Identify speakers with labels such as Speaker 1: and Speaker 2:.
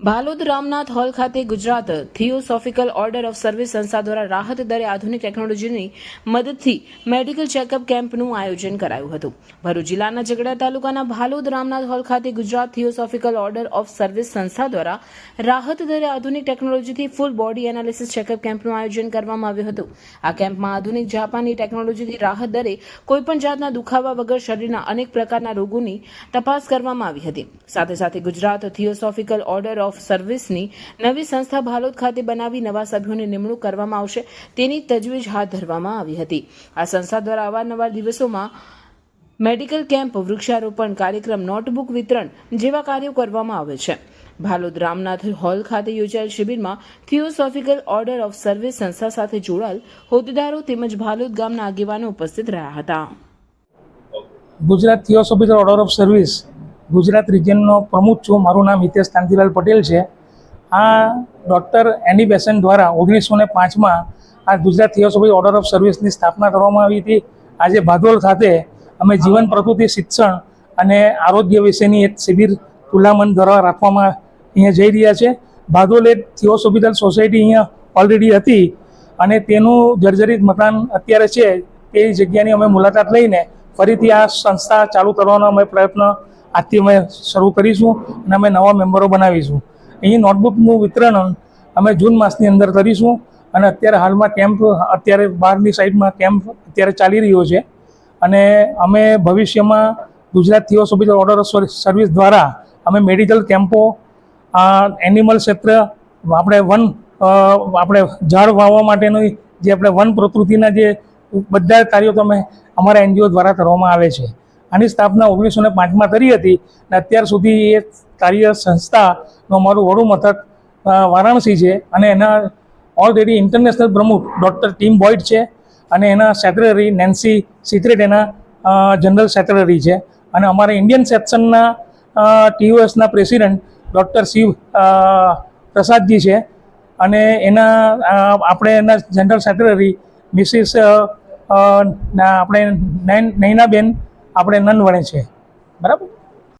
Speaker 1: Bhalod Ramnath hall ખાતે Gujarat theosophical order of service સંસ્થા દ્વારા રાહત દરે આધુનિક ટેકનોલોજીની મદદથી મેડિકલ ચેકઅપ કેમ્પનું આયોજન કરાયું હતું. ભરૂચ જિલ્લાના ઝઘડા તાલુકાના ભાલોદ રામનાથ હોલ ખાતે Gujarat theosophical order of service સંસ્થા દ્વારા રાહત દરે આધુનિક ટેકનોલોજીથી ફૂલ બોડી એનાલિસિસ ચેકઅપ કેમ્પનું આયોજન કરવામાં આવ્યું હતું. આ કેમ્પમાં આધુનિક જાપાની ટેકનોલોજીથી રાહત દરે કોઈપણ જાતના દુખાવા વગર શરીરના અનેક પ્રકારના રોગોની તપાસ કરવામાં આવી હતી. સાથે સાથે ગુજરાત થિયોસોફિકલ ઓર્ડર ઓફ સર્વિસની નવી સંસ્થા ભાલોદ ખાતે બનાવી નવા સભ્યોની નિમણૂક કરવામાં આવશે. તેની તજવીજ હાથ ધરવામાં આવી હતી. આ સંસ્થા દ્વારા અવારનવાર દિવસોમાં મેડિકલ કેમ્પ, વૃક્ષારોપણ કાર્યક્રમ, નોટબુક વિતરણ જેવા કાર્યો કરવામાં આવે છે. ભાલોદ રામનાથ હોલ ખાતે યોજાયેલ શિબિરમાં થિયોસોફિકલ ઓર્ડર ઓફ સર્વિસ સંસ્થા સાથે જોડાયેલ હોદ્દેદારો તેમજ ભાલોદ ગામના આગેવાનો ઉપસ્થિત રહ્યા હતા.
Speaker 2: Gujarat theosophical order of service Gujarat રિજિયનનો પ્રમુખ છું. મારું નામ હિતેશ કાંતિલાલ પટેલ છે. આ ડૉક્ટર એની બેસન દ્વારા ઓગણીસો ને પાંચમાં આ ગુજરાત થિયોસોફી ઓર્ડર ઓફ સર્વિસની સ્થાપના કરવામાં આવી હતી. આજે ભાદોલ ખાતે અમે જીવન પ્રકૃતિ શિક્ષણ અને આરોગ્ય વિશેની એક શિબિર ખુલ્લામન દ્વારા રાખવામાં અહીંયા જઈ રહ્યા છે. ભાદોલ એક થિયોસોફિકલ સોસાયટી અહીંયા ઓલરેડી હતી અને તેનું જર્જરિત મકાન અત્યારે છે. તે જગ્યાની અમે મુલાકાત લઈને ફરીથી આ સંસ્થા ચાલુ કરવાનો અમે પ્રયત્ન આજથી અમે શરૂ કરીશું અને અમે નવા મેમ્બરો બનાવીશું. અહીં નોટબુકનું વિતરણ અમે જૂન માસની અંદર કરીશું અને અત્યારે હાલમાં કેમ્પ અત્યારે બહારની સાઈડમાં કેમ્પ અત્યારે ચાલી રહ્યો છે. અને અમે ભવિષ્યમાં Gujarat theosophical order of service દ્વારા અમે મેડિકલ કેમ્પો એનિમલ ક્ષેત્ર, આપણે વન આપણે ઝાડ વાવવા માટેનું જે આપણે વન પ્રકૃતિના જે બધા કાર્યો તો અમે અમારા એનજીઓ દ્વારા કરવામાં આવે છે. આની સ્થાપના ઓગણીસો ને પાંચમાં કરી હતી અને અત્યાર સુધી એ કાર્ય સંસ્થાનું અમારું વડું મથક વારાણસી છે અને એના ઓલરેડી ઇન્ટરનેશનલ પ્રમુખ ડૉક્ટર ટીમ બોઇડ છે અને એના સેક્રેટરી નેન્સી સિક્રેટ એના જનરલ સેક્રેટરી છે. અને અમારા ઇન્ડિયન સેક્શનના ટીઓએસના પ્રેસિડેન્ટ ડૉક્ટર શિવ પ્રસાદજી છે. અને એના આપણે એના જનરલ સેક્રેટરી મિસિસ આપણે નૈનાબેન આપણે નન વણે છે. બરાબર?